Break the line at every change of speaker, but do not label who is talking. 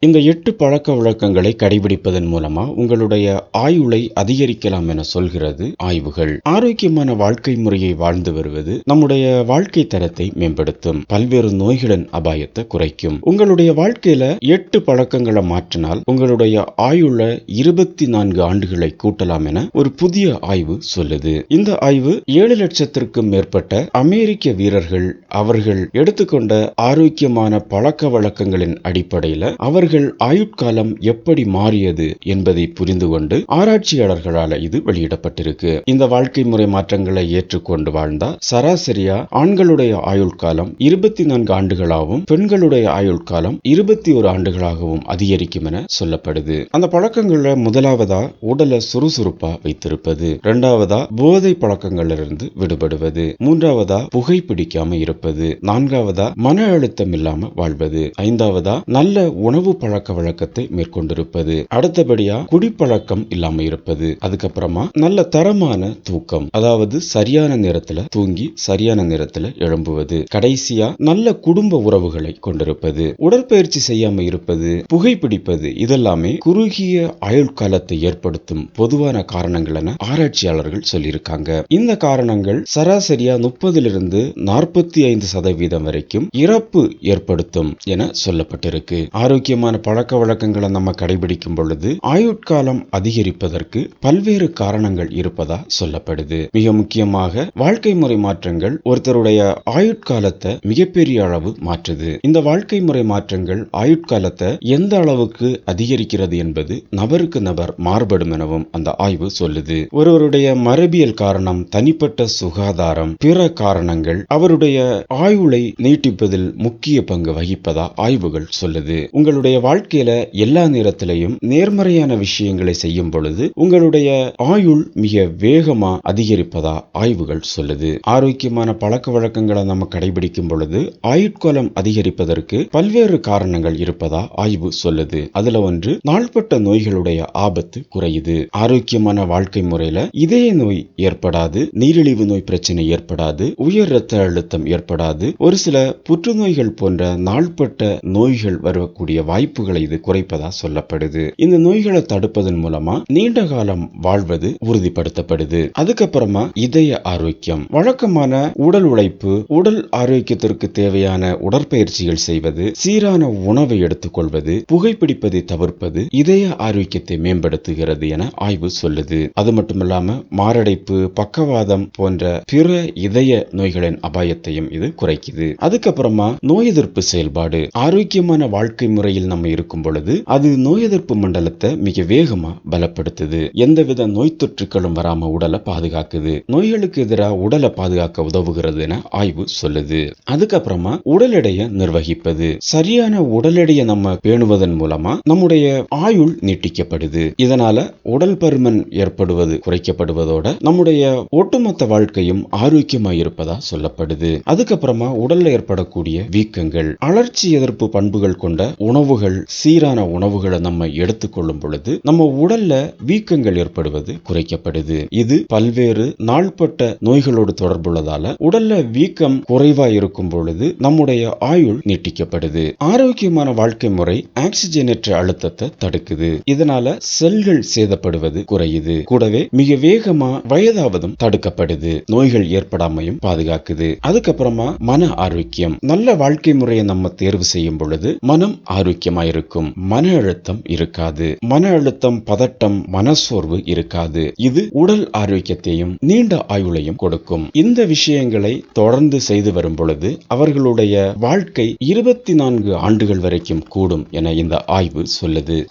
இந்த எட்டு பழக்க வழக்கங்களை கடைபிடிப்பதன் மூலமா உங்களுடைய ஆயுளை அதிகரிக்கலாம் என சொல்கிறது ஆய்வுகள். ஆரோக்கியமான வாழ்க்கை முறையை வாழ்ந்து வருவது நம்முடைய வாழ்க்கை தரத்தை மேம்படுத்தும். பல்வேறு நோய்களின் அபாயத்தை குறைக்கும். உங்களுடைய வாழ்க்கையில எட்டு பழக்கங்களை மாற்றினால் உங்களுடைய ஆயுள இருபத்தி நான்கு ஆண்டுகளை கூட்டலாம் என ஒரு புதிய ஆய்வு சொல்லுது. இந்த ஆய்வு ஏழு லட்சத்திற்கும் மேற்பட்ட அமெரிக்க வீரர்கள் அவர்கள் எடுத்துக்கொண்ட ஆரோக்கியமான பழக்க வழக்கங்களின் அடிப்படையில அவர்கள் ஆயுட்காலம் எப்படி மாறியது என்பதை புரிந்து கொண்டு ஆராய்ச்சியாளர்களால இது வெளியிடப்பட்டிருக்கு. இந்த வாழ்க்கை முறை மாற்றங்களை ஏற்றுக்கொண்டு வாழ்ந்தா சராசரியா ஆண்களுடைய ஆயுள் காலம் இருபத்தி நான்கு ஆண்டுகளாகவும் பெண்களுடைய ஆயுட்காலம் இருபத்தி ஒரு ஆண்டுகளாகவும் அதிகரிக்கும் என சொல்லப்படுது. அந்த பழக்கங்கள்ல முதலாவதா உடலை சுறுசுறுப்பா வைத்திருப்பது இரண்டாவதா போதை பழக்கங்களிலிருந்து விடுபடுவது மூன்றாவதா புகைப்பிடிக்காம இருப்பது நான்காவதா மன அழுத்தம் இல்லாம வாழ்வது ஐந்தாவதா நல்ல உணவு பழக்க வழக்கத்தை மேற்கொண்டிருப்பது. அடுத்தபடியா குடிப்பழக்கம் இல்லாம இருப்பது. அதுக்கப்புறமா நல்ல தரமான தூக்கம். அதாவது சரியான நேரத்துல தூங்கி சரியான நேரத்துல எழும்புவது. கடைசியா நல்ல குடும்ப உறவுகளை கொண்டிருப்பது. உடற்பயிற்சி செய்யாம இருப்பது. புகைப்பிடிப்பது. இதெல்லாமே குறுகிய ஆயுட்காலத்தை ஏற்படுத்தும் பொதுவான காரணங்கள் என ஆராய்ச்சியாளர்கள் சொல்லியிருக்காங்க. இந்த காரணங்கள் சராசரியா முப்பதிலிருந்து நாற்பத்தி ஐந்து சதவீதம் வரைக்கும் இறப்பு ஏற்படுத்தும் என சொல்லப்பட்டிருக்கு. ஆரோக்கியமான பழக்க வழக்கங்களை நம்ம கடைபிடிக்கும் பொழுது ஆயுட்காலம் அதிகரிப்பதற்கு பல்வேறு காரணங்கள் இருப்பதா சொல்லப்படுது. மிக முக்கியமாக வாழ்க்கை முறை மாற்றங்கள் ஒருத்தருடைய ஆயுட்காலத்தை மிகப்பெரிய அளவு மாற்றுது. இந்த வாழ்க்கை முறை மாற்றங்கள் ஆயுட்காலத்தை எந்த அளவுக்கு அதிகரிக்கிறது என்பது நபருக்கு நபர் மாறுபடும் எனவும் அந்த ஆய்வு சொல்லுது. ஒருவருடைய மரபியல் காரணம் தனிப்பட்ட சுகாதாரம் பிற காரணங்கள் அவருடைய ஆயுளை நீட்டிப்பதில் முக்கிய பங்கு வகிப்பதா ஆய்வுகள் சொல்லுது. உங்களுடைய வாழ்க்கையில எல்லா நேரத்திலையும் நேர்மறையான விஷயங்களை செய்யும் பொழுது உங்களுடைய ஆயுள் மிக வேகமா அதிகரிப்பதா ஆய்வுகள் சொல்லுது. ஆரோக்கியமான பழக்க வழக்கங்களை நம்ம கடைபிடிக்கும் பொழுது ஆயுட்காலம் அதிகரிப்பதற்கு பல்வேறு காரணங்கள் இருப்பதா ஆய்வு சொல்லுது. அதுல ஒன்று நாள்பட்ட நோய்களுடைய ஆபத்து குறையுது. ஆரோக்கியமான வாழ்க்கை முறையில இதய நோய் ஏற்படாது நீரிழிவு நோய் பிரச்சனை ஏற்படாது உயர் ரத்த அழுத்தம் ஏற்படாது. ஒரு சில புற்றுநோய்கள் போன்ற நாள்பட்ட நோய்கள் வரக்கூடிய வாய்ப்புகளை இது குறைப்பதா சொல்லப்படுது. இந்த நோய்களை தடுப்பதன் மூலமா நீண்ட காலம் வாழ்வது உறுதிப்படுத்தப்படுது. அதுக்கப்புறமா இதய ஆரோக்கியம். வழக்கமான உடல் உழைப்பு உடல் ஆரோக்கியத்திற்கு தேவையான உடற்பயிற்சிகள் செய்வது சீரான உணவை எடுத்துக்கொள்வது புகைப்பிடிப்பதை தவிர்ப்பது இதய ஆரோக்கியத்தை மேம்படுத்துகிறது என ஆய்வு சொல்லுது. அது மட்டுமில்லாம மாரடைப்பு பக்கவாதம் போன்ற பிற இதய நோய்களின் அபாயத்தையும் இது குறைக்குது. அதுக்கப்புறமா நோய் எதிர்ப்பு செயல்பாடு. ஆரோக்கியமான வாழ்க்கை முறையில் நம்ம இருக்கும் பொழுது அது நோய் எதிர்ப்பு மண்டலத்தை மிக வேகமா பலப்படுத்துது. எந்தவித நோய் தொற்றுகளும் வராம உடலை பாதுகாக்குது. நோய்களுக்கு எதிராக உடலை பாதுகாக்க உதவுகிறது என ஆய்வு சொல்லுது. அதுக்கப்புறமா உடல் எடையை நிர்வகிப்பது. சரியான உடல் எடையை நம்ம பேணுவதன் மூலமா நம்முடைய ஆயுள் நீட்டிக்கப்படுது. இதனால உடல் பருமன் ஏற்படுவது குறைக்கப்படுவதோட நம்முடைய ஒட்டுமொத்த வாழ்க்கையும் ஆரோக்கியமா இருப்பதா சொல்லப்படுது. அதுக்கப்புறமா உடல்ல ஏற்படக்கூடிய வீக்கங்கள் அலர்ச்சி எதிர்ப்பு பண்புகள் கொண்ட உணவுகள் உணவுகள் சீரான உணவுகளை நம்ம எடுத்துக்கொள்ளும் பொழுது நம்ம உடல்ல வீக்கங்கள் ஏற்படுவது குறைக்கப்படுது. இது பல்வேறு நாள்பட்ட நோய்களோடு தொடர்புள்ளதால உடல்ல வீக்கம் குறைவா இருக்கும் பொழுது நம்முடைய ஆயுள் நீட்டிக்கப்படுது. ஆரோக்கியமான வாழ்க்கை முறை ஆக்சிஜனேற்ற அழுத்தத்தை தடுக்குது. இதனால செல்கள் சேதப்படுவது குறையுது. கூடவே மிக வேகமா வயதாவதும் தடுக்கப்படுது. நோய்கள் ஏற்படாமையும் பாதுகாக்குது. அதுக்கப்புறமா மன ஆரோக்கியம். நல்ல வாழ்க்கை முறையை நம்ம தேர்வு செய்யும் பொழுது மனம் ஆரோக்கியம் இருக்கும் மன அழுத்தம் இருக்காது. மன அழுத்தம் பதட்டம் மனசோர்வு இருக்காது. இது உடல் ஆரோக்கியத்தையும் நீண்ட ஆயுளையும் கொடுக்கும். இந்த விஷயங்களை தொடர்ந்து செய்து வரும் பொழுது அவர்களுடைய வாழ்க்கை இருபத்தி நான்கு ஆண்டுகள் வரைக்கும் கூடும் என இந்த ஆய்வு சொல்லுது.